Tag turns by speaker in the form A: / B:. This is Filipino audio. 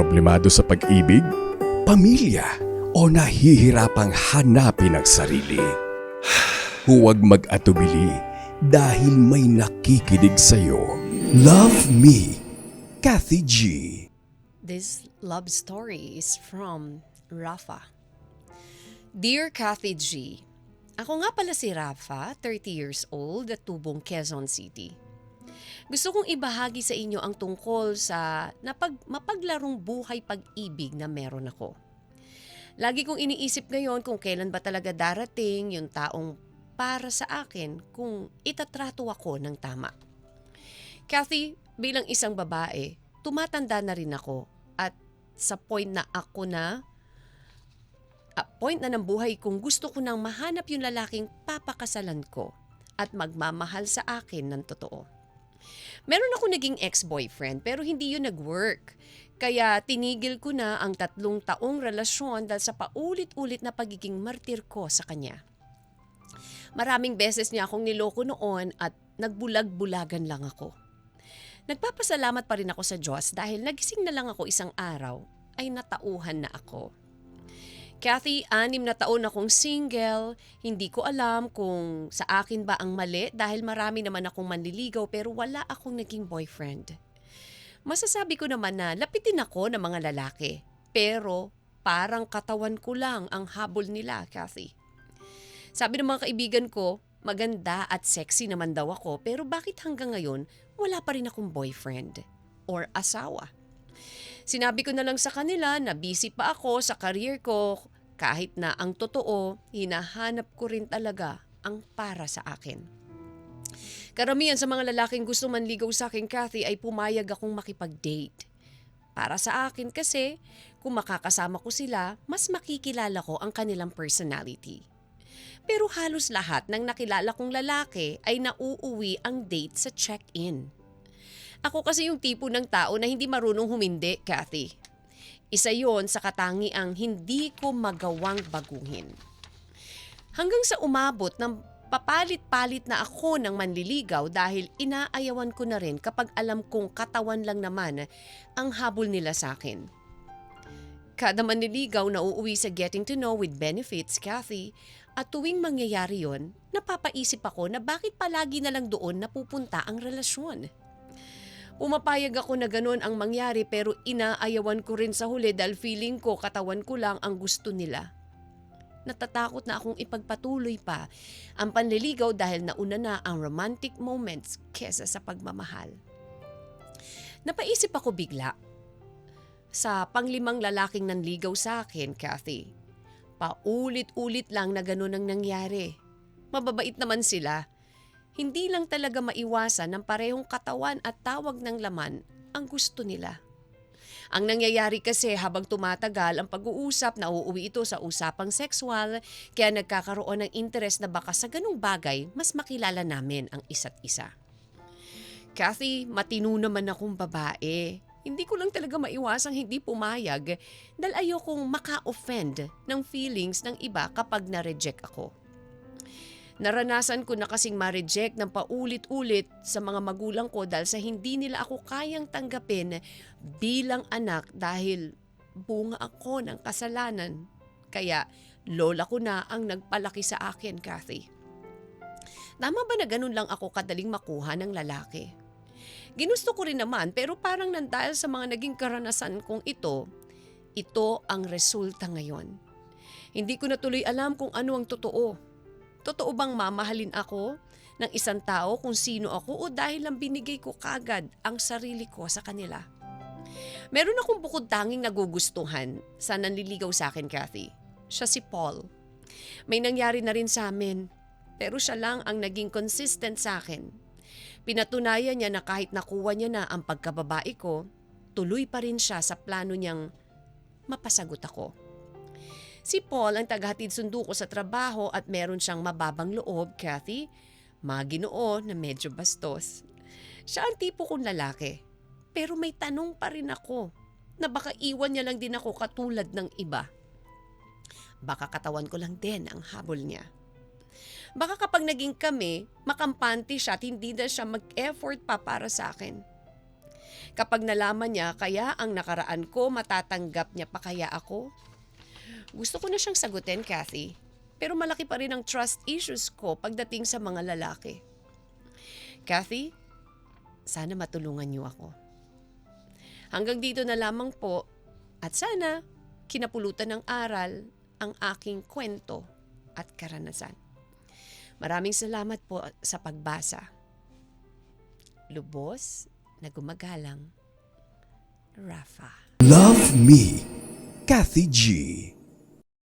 A: Problemado sa pag-ibig? Pamilya? O nahihirapang hanapin ang sarili? Huwag mag-atubili dahil may nakikinig sa'yo. Love Me, Kathy G.
B: This love story is from Rafa. Dear Kathy G, Ako nga pala si Rafa, 30 years old at tubong Quezon City. Gusto kong ibahagi sa inyo ang tungkol sa napag, mapaglarong buhay pag-ibig na meron ako. Lagi kong iniisip ngayon kung kailan ba talaga darating yung taong para sa akin kung itatrato ako ng tama. Kathy, bilang isang babae, tumatanda na rin ako at sa point na ako na a point na ng buhay kung gusto ko nang mahanap yung lalaking papakasalan ko at magmamahal sa akin ng totoo. Meron ako naging ex-boyfriend pero hindi yun nag-work. Kaya tinigil ko na ang tatlong taong relasyon dahil sa paulit-ulit na pagiging martir ko sa kanya. Maraming beses niya akong niloko noon at nagbulag-bulagan lang ako. Nagpapasalamat pa rin ako sa Diyos dahil nagising na lang ako isang araw ay natauhan na ako. Kathy, anim na taon akong single. Hindi ko alam kung sa akin ba ang mali dahil marami naman akong manliligaw pero wala akong naging boyfriend. Masasabi ko naman na lapitin ako ng mga lalaki. Pero parang katawan ko lang ang habol nila, Kathy. Sabi ng mga kaibigan ko, maganda at sexy naman daw ako pero bakit hanggang ngayon wala pa rin akong boyfriend or asawa? Sinabi ko na lang sa kanila na busy pa ako sa career ko kahit na ang totoo, hinahanap ko rin talaga ang para sa akin. Karamihan sa mga lalaking gusto manligaw sa akin, Kathy, ay pumayag akong makipag-date. Para sa akin kasi, kung makakasama ko sila, mas makikilala ko ang kanilang personality. Pero halos lahat ng nakilala kong lalaki ay nauuwi ang date sa check-in. Ako kasi yung tipo ng tao na hindi marunong humindi, Kathy. Isa yon sa katangiang hindi ko magawang baguhin. Hanggang sa umabot ng papalit-palit na ako ng manliligaw dahil inaayawan ko na rin kapag alam kong katawan lang naman ang habol nila sa akin. Kada manliligaw na uuwi sa getting to know with benefits, Kathy, at tuwing mangyayari yon, napapaisip ako na bakit palagi na lang doon napupunta ang relasyon. Pumapayag ako na ganun ang mangyari pero inaayawan ko rin sa huli dahil feeling ko katawan ko lang ang gusto nila. Natatakot na akong ipagpatuloy pa ang panliligaw dahil nauna na ang romantic moments kesa sa pagmamahal. Napaisip ako bigla sa panglimang lalaking nanligaw sa akin, Kathy. Paulit-ulit lang na ganun ang nangyari. Mababait naman sila. Hindi lang talaga maiwasan ng parehong katawan at tawag ng laman ang gusto nila. Ang nangyayari kasi habang tumatagal ang pag-uusap, nauuwi ito sa usapang sexual, kaya nagkakaroon ng interes na baka sa ganung bagay, mas makilala namin ang isa't isa. Kathy, matino naman akong babae. Hindi ko lang talaga maiwasang hindi pumayag dahil ayokong maka-offend ng feelings ng iba kapag na-reject ako. Naranasan ko na kasing ma-reject ng paulit-ulit sa mga magulang ko dahil sa hindi nila ako kayang tanggapin bilang anak dahil bunga ako ng kasalanan. Kaya lola ko na ang nagpalaki sa akin, Kathy. Tama ba na ganun lang ako kadaling makuha ng lalaki? Ginusto ko rin naman pero parang nang dahil sa mga naging karanasan kong ito, ito ang resulta ngayon. Hindi ko na tuloy alam kung ano ang totoo. Totoo bang mamahalin ako ng isang tao kung sino ako o dahil lang binigay ko kagad ang sarili ko sa kanila? Meron akong bukod tanging nagugustuhan sa nanliligaw sa akin, Kathy. Siya si Paul. May nangyari na rin sa amin, pero siya lang ang naging consistent sa akin. Pinatunayan niya na kahit nakuha niya na ang pagkababae ko, tuloy pa rin siya sa plano niyang mapasagot ako. Si Paul ang tagahatid sundo ko sa trabaho at meron siyang mababang loob, Kathy. Maginoo na medyo bastos. Siya ang tipo kong lalaki. Pero may tanong pa rin ako na baka iwan niya lang din ako katulad ng iba. Baka katawan ko lang din ang habol niya. Baka kapag naging kami, makampante siya at hindi na siya mag-effort pa para sa akin. Kapag nalaman niya, kaya ang nakaraan ko, matatanggap niya pa kaya ako? Gusto ko na siyang sagutin, Kathy. Pero malaki pa rin ang trust issues ko pagdating sa mga lalaki. Kathy, sana matulungan niyo ako. Hanggang dito na lamang po at sana kinapulutan ng aral ang aking kwento at karanasan. Maraming salamat po sa pagbasa. Lubos na gumagalang, Rafa.
A: Love Me, Kathy G.